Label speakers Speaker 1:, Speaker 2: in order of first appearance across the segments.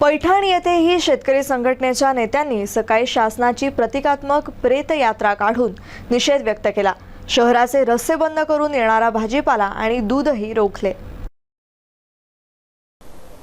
Speaker 1: पैठण येथेही शेतकरी संघटनेच्या नेत्यांनी सकाळी शासनाची प्रतिकात्मक प्रेत यात्रा काढून निषेध व्यक्त केला. शहराचे रस्ते बंद करून येणारा भाजीपाला आणि दूधही रोखले.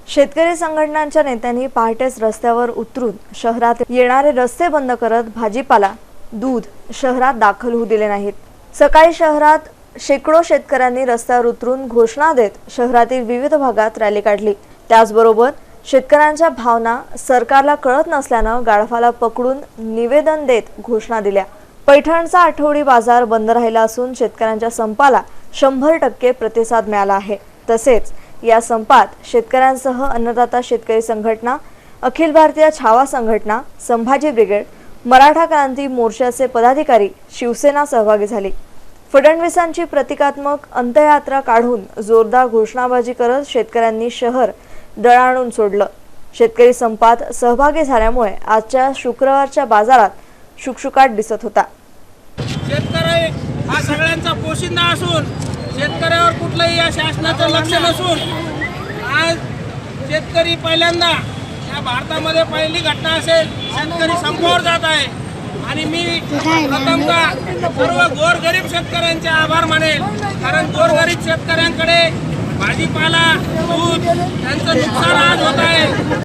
Speaker 1: शेतकरी संघटनांच्या नेत्यांनी पहाटेच रस्त्यावर उतरून शहरात येणारे रस्ते बंद करत भाजीपाला दूध शहरात दाखल होऊ दिले नाहीत. सकाळी शहरात शेकडो शेतकऱ्यांनी रस्त्यावर उतरून घोषणा देत शहरातील विविध भागात रॅली काढली. त्याचबरोबर शेतकऱ्यांच्या भावना सरकारला कळत नसल्यानं गाळफाला पकडून निवेदन देत घोषणा दिल्या. पैठणचा आठवडी बाजार बंद राहिला असून शेतकऱ्यांच्या संपाला शंभर टक्के प्रतिसाद मिळाला आहे. तसेच या संपात शेतकऱ्यांसह अन्नदाता शेतकरी संघटना अखिल भारतीय छावा संघटना संभाजी ब्रिगेड मराठा क्रांती मोर्चाचे पदाधिकारी शिवसेना सहभागी झाली. फडणवीसांची प्रतिकात्मक अंत्ययात्रा काढून जोरदार घोषणाबाजी करत शेतकऱ्यांनी शहर दळाणून सोडलं. शेतकरी संपात सहभागी झाल्यामुळे आजच्या शुक्रवारच्या बाजारात शुकशुकाट दिसत होता.
Speaker 2: शेतकरी हा सगळ्यांचा पोशिंदा असून शेतकऱ्यावर कुठलंही या शासनाचं लक्ष नसून आज शेतकरी पहिल्यांदा या भारतामध्ये पहिली घटना असेल शेतकरी संपावर जात आहे. आणि मी प्रथमता सर्व गोरगरीब शेतकऱ्यांचे आभार मानेल. कारण गोरगरीब शेतकऱ्यांकडे भाजीपाला दूध